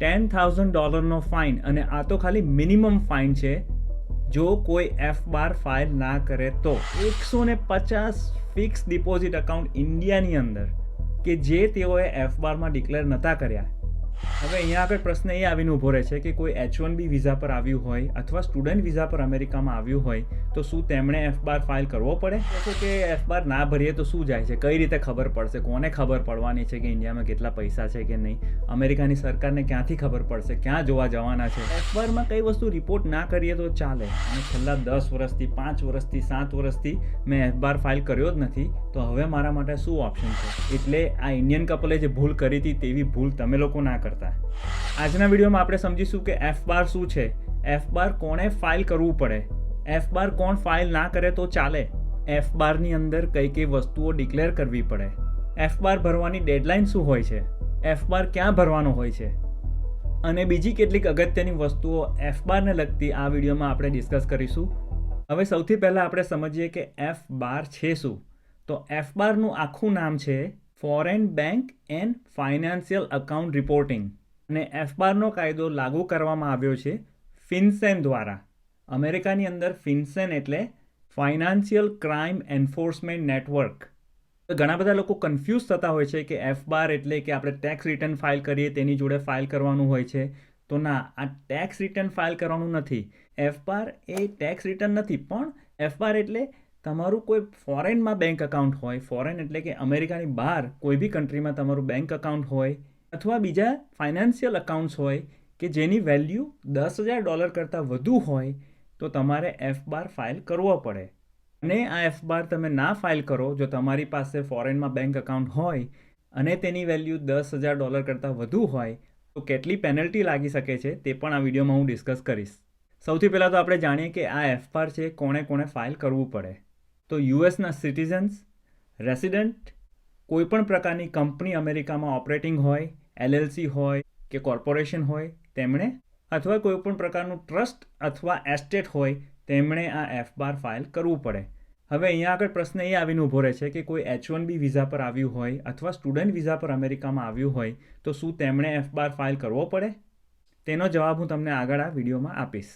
Ten thousand ડોલરનો fine અને આ તો ખાલી મિનિમમ ફાઇન છે, જો કોઈ એફ બાર ફાઇલ ના કરે તો. એકસો ને પચાસ ફિક્સ ડિપોઝિટ અકાઉન્ટ ઇન્ડિયાની અંદર, કે જે તેઓએ એફ બારમાં ડિક્લેર નહોતા કર્યા. હવે અહીંયા આગળ પ્રશ્ન એ આવીને ઊભો રહે છે કે કોઈ એચ વન બી વિઝા પર આવ્યું હોય અથવા સ્ટુડન્ટ વિઝા પર અમેરિકામાં આવ્યું હોય, તો શું તેમણે એફ બાર ફાઇલ કરવો પડે? તો કે એફ બાર ના ભરીએ તો શું જાય છે? કઈ રીતે ખબર પડશે? કોને ખબર પડવાની છે કે ઇન્ડિયામાં કેટલા પૈસા છે કે નહીં? અમેરિકાની સરકારને ક્યાંથી ખબર પડશે? ક્યાં જોવા જવાના છે? એફ બારમાં કઈ વસ્તુ રિપોર્ટ ના કરીએ તો ચાલે. અને છેલ્લા દસ વર્ષથી, પાંચ વર્ષથી, સાત વર્ષથી મેં એફ બાર ફાઇલ કર્યો જ નથી. તો હવે મારા માટે શું ઓપ્શન છે? એટલે આ ઇન્ડિયન કપલે જે ભૂલ કરી હતી તેવી ભૂલ તમે લોકો ના કરતા. આજના વિડીયોમાં આપણે સમજીશું કે એફ બાર શું છે? એફ બાર કોણે ફાઇલ કરવું પડે? એફ બાર કોણ ફાઇલ ના કરે તો ચાલે? એફ બારની અંદર કઈ કઈ વસ્તુઓ ડિક્લેર કરવી પડે? એફ બાર ભરવાની ડેડલાઇન શું હોય છે? એફ બાર ક્યાં ભરવાનો હોય છે? અને બીજી કેટલીક અગત્યની વસ્તુઓ એફ બારને લગતી આ વિડીયોમાં આપણે ડિસ્કસ કરીશું. હવે સૌથી પહેલાં આપણે સમજીએ કે એફ બાર છે શું? તો એફ બારનું આખું નામ છે foreign bank and financial account reporting અને એફબારનો કાયદો લાગુ કરવામાં આવ્યો છે ફિન્સેન દ્વારા. અમેરિકાની અંદર ફિન્સેન એટલે ફાઇનાન્શિયલ ક્રાઇમ એન્ફોર્સમેન્ટ નેટવર્ક. ઘણા બધા લોકો કન્ફ્યુઝ થતા હોય છે કે એફ બાર એટલે કે આપણે ટેક્સ રિટર્ન ફાઇલ કરીએ તેની જોડે ફાઇલ કરવાનું હોય છે. તો ના, આ ટેક્સ રિટર્ન ફાઇલ કરવાનું નથી. એફ બાર એ ટેક્સ રિટર્ન નથી, પણ એફ બાર એટલે તમારું કોઈ ફોરેનમાં બેંક અકાઉન્ટ હોય ફોરેન એટલે કે અમેરિકાની બહાર કોઈ બી કન્ટ્રીમાં તમારું બેંક અકાઉન્ટ હોય, અથવા બીજા ફાઇનાન્શિયલ અકાઉન્ટ્સ હોય કે જેની વેલ્યુ દસ હજાર ડોલર કરતાં વધુ હોય, તો તમારે એફ બાર ફાઇલ કરવો પડે. અને આ એફ બાર તમે ના ફાઇલ કરો, જો તમારી પાસે ફોરેનમાં બેંક અકાઉન્ટ હોય અને તેની વેલ્યુ દસ હજાર ડોલર કરતાં વધુ હોય, તો કેટલી પેનલ્ટી લાગી શકે છે તે પણ આ વિડીયોમાં હું ડિસ્કસ કરીશ. સૌથી પહેલાં તો આપણે જાણીએ કે આ એફ બાર છે કોણે કોણે ફાઇલ કરવું પડે. તો યુએસના સિટીઝન્સ, રેસિડન્ટ, કોઈપણ પ્રકારની કંપની અમેરિકામાં ઓપરેટિંગ હોય, એલએલસી હોય કે કોર્પોરેશન હોય, તેમણે અથવા કોઈપણ પ્રકારનું ટ્રસ્ટ અથવા એસ્ટેટ હોય, તેમણે આ એફ બાર ફાઇલ કરવું પડે. હવે અહીંયા આગળ પ્રશ્ન એ આવીને ઊભો રહે છે કે કોઈ એચ વન બી વિઝા પર આવ્યું હોય અથવા સ્ટુડન્ટ વિઝા પર અમેરિકામાં આવ્યું હોય, તો શું તેમણે એફ બાર ફાઇલ કરવો પડે? તેનો જવાબ હું તમને આગળ આ વિડીયોમાં આપીશ.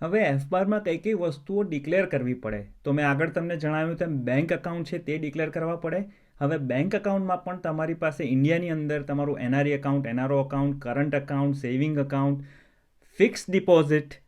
હવે એફ બારમાં કઈ કઈ વસ્તુઓ ડિક્લેર કરવી પડે? તો મેં આગળ તમને જણાવ્યું તેમ બેંક અકાઉન્ટ છે તે ડિક્લેર કરવા પડે. હવે બેંક અકાઉન્ટમાં પણ તમારી પાસે ઇન્ડિયાની અંદર તમારું NRE account NRO account current account saving account fix deposit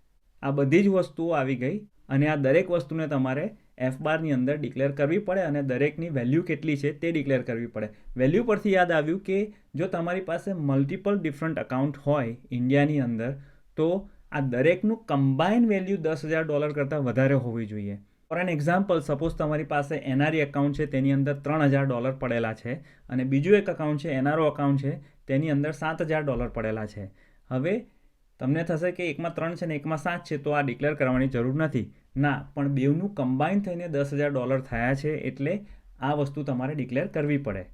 આ બધી જ વસ્તુઓ આવી ગઈ અને આ દરેક વસ્તુને તમારે એફ બારની અંદર ડિક્લેર કરવી પડે અને દરેકની વેલ્યુ કેટલી છે તે ડિક્લેર કરવી પડે. વેલ્યુ પરથી યાદ આવ્યું કે જો તમારી પાસે મલ્ટિપલ ડિફરન્ટ અકાઉન્ટ હોય ઇન્ડિયાની અંદર, તો આ દરેકનું કમ્બાઇન વેલ્યુ દસ હજાર ડોલર કરતાં વધારે હોવી જોઈએ. ફોર એન એક્ઝામ્પલ સપોઝ તમારી પાસે એનઆરઈ અકાઉન્ટ છે, તેની અંદર ત્રણ હજાર ડોલર પડેલા છે અને બીજું એક અકાઉન્ટ છે એનઆરઓ અકાઉન્ટ છે, તેની અંદર સાત હજાર ડોલર પડેલા છે. હવે તમને થશે કે એકમાં ત્રણ છે ને એકમાં સાત છે, તો આ ડિક્લેર કરવાની જરૂર નથી. ના, પણ બેવનું કમ્બાઈન થઈને દસ હજાર ડોલર થયા છે એટલે આ વસ્તુ તમારે ડિક્લેર કરવી પડે.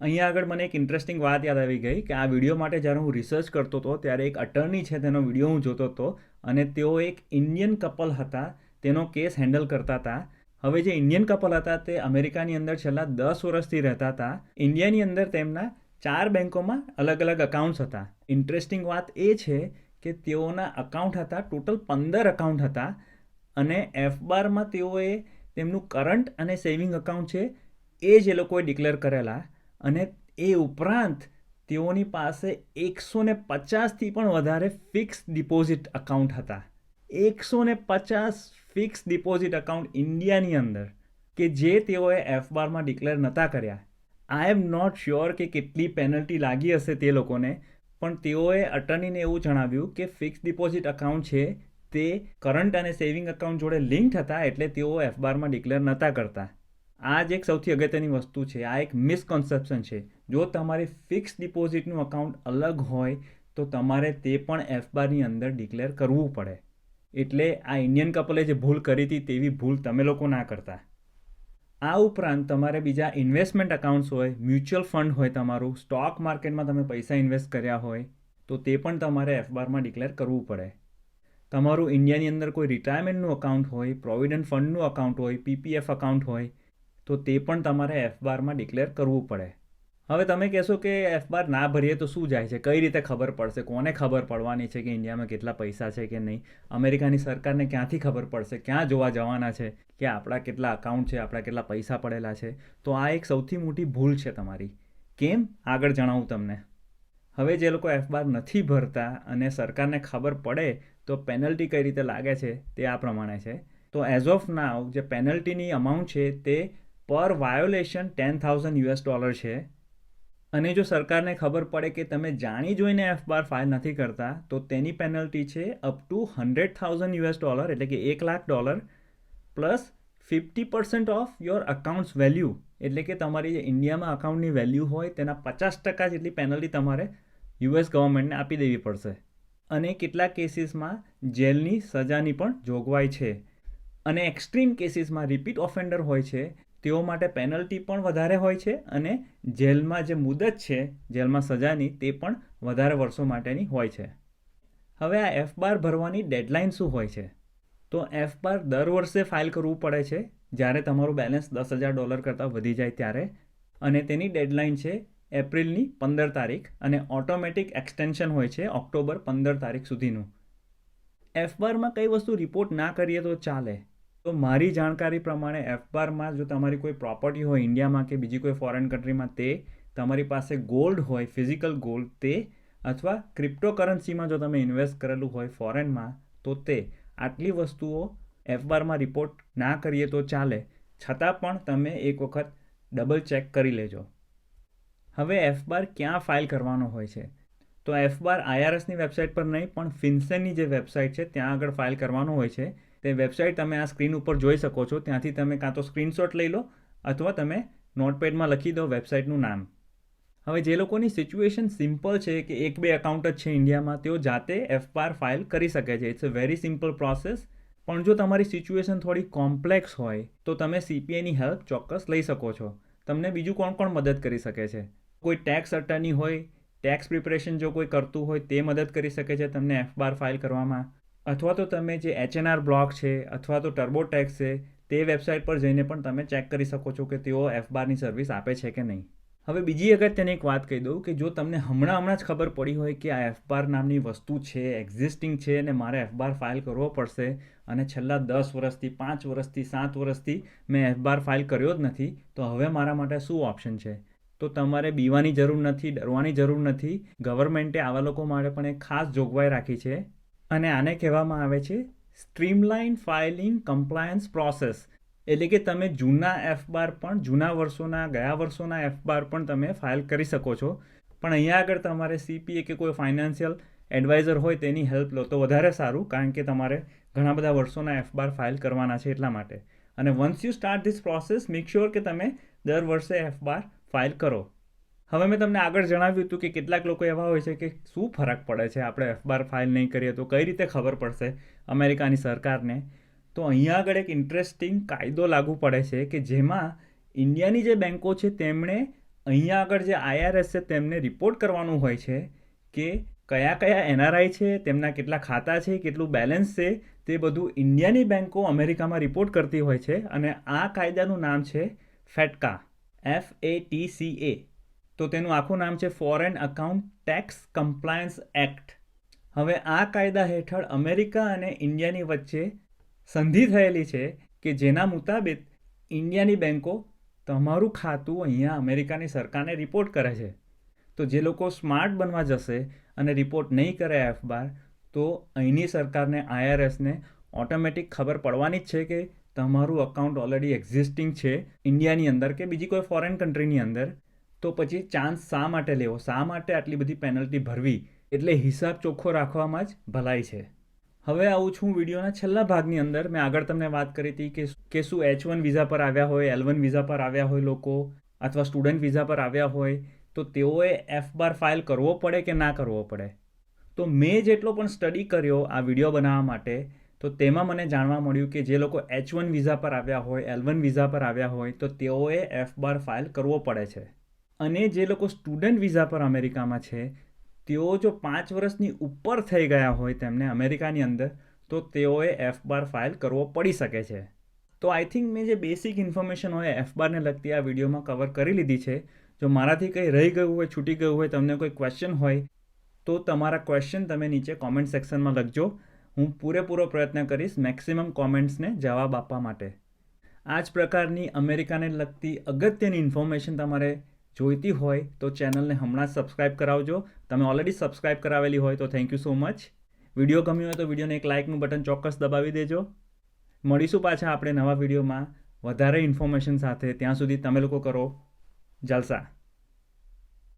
અહીંયા આગળ મને એક ઇન્ટરેસ્ટિંગ વાત યાદ આવી ગઈ કે આ વીડિયો માટે જ્યારે હું રિસર્ચ કરતો હતો, ત્યારે એક અટર્ની છે તેનો વીડિયો હું જોતો હતો અને તેઓ એક ઇન્ડિયન કપલ હતા. તેનો કેસ હેન્ડલ કરતા હતા. હવે જે ઇન્ડિયન કપલ હતા તે અમેરિકાની અંદર છેલ્લા દસ વર્ષથી રહેતા હતા. ઇન્ડિયાની અંદર તેમના ચાર બેન્કોમાં અલગ અલગ અકાઉન્ટ્સ હતા. ઇન્ટરેસ્ટિંગ વાત એ છે કે તેઓના અકાઉન્ટ હતા ટોટલ પંદર અકાઉન્ટ હતા અને એફ બારમાં તેઓએ તેમનું કરંટ અને સેવિંગ અકાઉન્ટ છે એ જ એ લોકોએ ડિક્લેર કરેલા. અને એ ઉપરાંત તેઓની પાસે એકસો ને પચાસથી પણ વધારે ફિક્સ ડિપોઝિટ અકાઉન્ટ હતા. એકસો ને પચાસ ફિક્સ ડિપોઝિટ અકાઉન્ટ ઇન્ડિયાની અંદર કે જે તેઓએ એફ બારમાં ડિક્લેર નહોતા કર્યા. આઈ એમ નોટ શ્યોર કે કેટલી પેનલ્ટી લાગી હશે તે લોકોને, પણ તેઓએ અટર્નીને એવું જણાવ્યું કે ફિક્સ ડિપોઝિટ અકાઉન્ટ છે તે કરંટ અને સેવિંગ અકાઉન્ટ જોડે લિંક હતા એટલે તેઓ એફ બારમાં ડિક્લેર નહોતા કરતા. આ જ એક સૌથી અગત્યની વસ્તુ છે. આ એક મિસકન્સેપ્શન છે. જો તમારી ફિક્સ ડિપોઝિટનું અકાઉન્ટ અલગ હોય, તો તમારે તે પણ એફ બારની અંદર ડિક્લેર કરવું પડે. એટલે આ ઇન્ડિયન કપલે જે ભૂલ કરી હતી, તેવી ભૂલ તમે લોકો ના કરતા. આ ઉપરાંત તમારે બીજા ઇન્વેસ્ટમેન્ટ અકાઉન્ટ્સ હોય મ્યુચ્યુઅલ ફંડ હોય તમારું સ્ટોક માર્કેટમાં તમે પૈસા ઇન્વેસ્ટ કર્યા હોય, તો તે પણ તમારે એફ બારમાં ડિક્લેર કરવું પડે. તમારું ઇન્ડિયાની અંદર કોઈ રિટાયરમેન્ટનું અકાઉન્ટ હોય પ્રોવિડન્ટ ફંડનું અકાઉન્ટ હોય પીપીએફ અકાઉન્ટ હોય તો તે પણ તમારે એફ બારમાં ડિક્લેર કરવું પડે. હવે તમે કહેશો કે એફ બાર ના ભરીએ તો શું જાય છે? કઈ રીતે ખબર પડશે? કોને ખબર પડવાની છે કે ઇન્ડિયામાં કેટલા પૈસા છે કે નહીં? અમેરિકાની સરકારને ક્યાંથી ખબર પડશે? ક્યાં જોવા જવાના છે? કે આપણા કેટલા અકાઉન્ટ છે? આપણા કેટલા પૈસા પડેલા છે? તો આ એક સૌથી મોટી ભૂલ છે તમારી. કેમ? આગળ જણાવું તમને. હવે જે લોકો એફ બાર નથી ભરતા અને સરકારને ખબર પડે તો પેનલ્ટી કઈ રીતે લાગે છે તે આ પ્રમાણે છે. તો એઝ ઓફ નાવ જે પેનલ્ટીની અમાઉન્ટ છે તે પર violation ten thousand US dollar છે. અને જો સરકારને ખબર પડે કે તમે જાણી જોઈને એફ બાર ફાઇલ નથી કરતા, તો તેની પેનલ્ટી છે up to hundred thousand US dollar એટલે કે એક lakh dollar plus fifty percent of your accounts value એટલે કે તમારી જે ઇન્ડિયામાં અકાઉન્ટની વેલ્યુ હોય, તેના પચાસ ટકા જેટલી પેનલ્ટી તમારે યુએસ ગવર્મેન્ટને આપી દેવી પડશે. અને કેટલાક કેસીસમાં જેલની સજાની પણ જોગવાઈ છે. અને એક્સ્ટ્રીમ કેસીસમાં રિપીટ ઓફેન્ડર હોય છે તેઓ માટે પેનલ્ટી પણ વધારે હોય છે અને જેલમાં જે મુદત છે, જેલમાં સજાની, તે પણ વધારે વર્ષો માટેની હોય છે. હવે આ એફ બાર ભરવાની ડેડલાઇન શું હોય છે? તો એફ બાર દર વર્ષે ફાઇલ કરવું પડે છે. જ્યારે તમારું બેલેન્સ દસ હજાર ડોલર કરતાં વધી જાય ત્યારે. અને તેની ડેડલાઇન છે એપ્રિલની પંદર તારીખ અને ઓટોમેટિક એક્સટેન્શન હોય છે ઓક્ટોબર પંદર તારીખ સુધીનું. એફ બારમાં કઈ વસ્તુ રિપોર્ટ ના કરીએ તો ચાલે. તો મારી જાણકારી પ્રમાણે એફબારમાં જો તમારી કોઈ પ્રોપર્ટી હોય ઇન્ડિયામાં કે બીજી કોઈ ફોરેન કન્ટ્રીમાં તે તમારી પાસે ગોલ્ડ હોય ફિઝિકલ ગોલ્ડ તે અથવા ક્રિપ્ટોકરન્સીમાં જો તમે ઇન્વેસ્ટ કરેલું હોય ફોરેનમાં તો તે આટલી વસ્તુઓ એફ બારમાં રિપોર્ટ ના કરીએ તો ચાલે. છતાં પણ તમે એક વખત ડબલ ચેક કરી લેજો. હવે એફ બાર ક્યાં ફાઇલ કરવાનો હોય છે? તો એફ બાર આઈઆરએસની વેબસાઇટ પર નહીં, પણ ફિન્સેનની જે વેબસાઇટ છે, ત્યાં આગળ ફાઇલ કરવાનો હોય છે. તે વેબસાઇટ તમે આ સ્ક્રીન ઉપર જોઈ શકો છો. ત્યાંથી તમે કાં તો સ્ક્રીનશોટ લઈ લો અથવા તમે નોટપેડમાં લખી દો વેબસાઇટનું નામ. હવે જે લોકોની સિચ્યુએશન સિમ્પલ છે કે એક બે એકાઉન્ટ જ છે ઇન્ડિયામાં, તેઓ જાતે એફઆર ફાઇલ કરી શકે છે. It's a very simple process પણ જો તમારી સિચ્યુએશન થોડી કોમ્પ્લેક્સ હોય, તો તમે સીપીઆઈની હેલ્પ ચોક્કસ લઈ શકો છો. તમને બીજું કોણ કોણ મદદ કરી શકે છે? કોઈ ટેક્સ અટર્ની હોય ટેક્સ પ્રિપરેશન જો કોઈ કરતું હોય, તે મદદ કરી શકે છે તમને એફબાર ફાઇલ કરવામાં. અથવા તો તમે જે એચએનઆર બ્લોક છે, અથવા તો ટર્બો ટેક્સ છે, તે વેબસાઇટ પર જઈને પણ તમે ચેક કરી શકો છો કે તેઓ એફ બારની સર્વિસ આપે છે કે નહીં. હવે બીજી અગત્યની એક વાત કહી દઉં કે જો તમને હમણાં હમણાં જ ખબર પડી હોય કે આ એફ બાર નામની વસ્તુ છે એક્ઝિસ્ટિંગ છે અને મારે એફ બાર ફાઇલ કરવો પડશે અને છેલ્લા દસ વર્ષથી, પાંચ વર્ષથી, સાત વર્ષથી મેં એફ બાર ફાઇલ કર્યો જ નથી, તો હવે મારા માટે શું ઓપ્શન છે? તો તમારે બીવાની જરૂર નથી, ડરવાની જરૂર નથી. ગવર્મેન્ટે આવા લોકો માટે પણ એક ખાસ જોગવાઈ રાખી છે. અને આને કહેવામાં આવે છે સ્ટ્રીમલાઇન ફાઇલિંગ કમ્પ્લાયન્સ પ્રોસેસ એટલે કે તમે જૂના એફ બાર પણ, જૂના વર્ષોના, ગયા વર્ષોના એફ બાર પણ તમે ફાઇલ કરી શકો છો. પણ અહીંયા આગળ તમારે સીપીએ કે કોઈ ફાઇનાન્શિયલ એડવાઇઝર હોય તેની હેલ્પ લો તો વધારે સારું, કારણ કે તમારે ઘણા બધા વર્ષોના એફ બાર ફાઇલ કરવાના છે એટલા માટે. અને once you start this process make sure કે તમે દર વર્ષે એફ બાર ફાઇલ કરો. હવે મેં તમને આગળ જણાવ્યું હતું કે કેટલાક લોકો એવા હોય છે કે શું ફરક પડે છે? આપણે એફબાર ફાઇલ નહીં કરીએ તો કઈ રીતે ખબર પડશે અમેરિકાની સરકારને? તો અહીંયા આગળ એક ઇન્ટરેસ્ટિંગ કાયદો લાગુ પડે છે કે જેમાં ઇન્ડિયાની જે બેન્કો છે તેમણે અહીંયા આગળ જે આઈઆરએસ છે તેમને રિપોર્ટ કરવાનું હોય છે કે કયા કયા એનઆરઆઈ છે, તેમના કેટલા ખાતા છે, કેટલું બેલેન્સ છે, તે બધું ઇન્ડિયાની બેન્કો અમેરિકામાં રિપોર્ટ કરતી હોય છે અને આ કાયદાનું નામ છે FATCA F A T C A તો તેનું આખું નામ છે foreign account tax compliance act હવે આ કાયદા હેઠળ અમેરિકા અને ઇન્ડિયાની વચ્ચે સંધિ થયેલી છે કે જેના મુતાબિક ઇન્ડિયાની બેન્કો તમારું ખાતું અહીંયા અમેરિકાની સરકારને રિપોર્ટ કરે છે. તો જે લોકો સ્માર્ટ બનવા જશે અને રિપોર્ટ નહીં કરે એફબાર તો અહીંની સરકારને આઈઆરએસને ઓટોમેટિક ખબર પડવાની જ છે કે તમારું અકાઉન્ટ ઓલરેડી એક્ઝિસ્ટિંગ છે ઇન્ડિયાની અંદર કે બીજી કોઈ ફોરેન કન્ટ્રીની અંદર. તો પછી ચાન્સ શા માટે લેવો? શા માટે આટલી બધી પેનલ્ટી ભરવી? એટલે હિસાબ ચોખ્ખો રાખવામાં જ ભલાઈ છે. હવે આવું છું વિડીયોના છેલ્લા ભાગની અંદર. મેં આગળ તમને વાત કરી હતી કે કે શું એચ વન વિઝા પર આવ્યા હોય એલ વન વિઝા પર આવ્યા હોય લોકો, અથવા સ્ટુડન્ટ વિઝા પર આવ્યા હોય, તો તેઓએ એફ બાર ફાઇલ કરવો પડે કે ના કરવો પડે? તો મેં જેટલો પણ સ્ટડી કર્યો આ વીડિયો બનાવવા માટે, તો તેમાં મને જાણવા મળ્યું કે જે લોકો એચ વન વિઝા પર આવ્યા હોય એલ વન વિઝા પર આવ્યા હોય, તો તેઓએ એફ બાર ફાઇલ કરવો પડે છે. અને જે લોકો સ્ટુડન્ટ વિઝા પર અમેરિકામાં છે, તેઓ જો પાંચ વર્ષની ઉપર થઈ ગયા હોય તેમને અમેરિકાની અંદર, તો તેઓએ એફ બાર ફાઇલ કરવો પડી શકે છે. તો આઈ થિંક મેં જે બેસિક ઇન્ફોર્મેશન હોય એફ બારને લગતી આ વિડીયોમાં કવર કરી લીધી છે. જો મારાથી કંઈ રહી ગયું હોય, છૂટી ગયું હોય, તમને કોઈ ક્વેશ્ચન હોય, તો તમારા ક્વેશ્ચન તમે નીચે કોમેન્ટ સેક્શનમાં લખજો. હું પૂરેપૂરો પ્રયત્ન કરીશ મેક્સિમમ કોમેન્ટ્સને જવાબ આપવા માટે. આ જ પ્રકારની અમેરિકાને લગતી અગત્યની ઇન્ફોર્મેશન તમારે જોઈતી હોય તો ચેનલને હમણાં સબસ્ક્રાઇબ કરાવજો. તમે ઓલરેડી સબસ્ક્રાઇબ કરાવેલી હોય તો thank you so much video ગમ્યો હોય તો વિડીયોને એક લાઇકનું બટન ચોક્કસ દબાવી દેજો. મળીશું પાછા આપણે નવા વિડીયોમાં. વધારે ઇન્ફોર્મેશન સાથે ત્યાં સુધી તમે લોકો કરો. જલસા.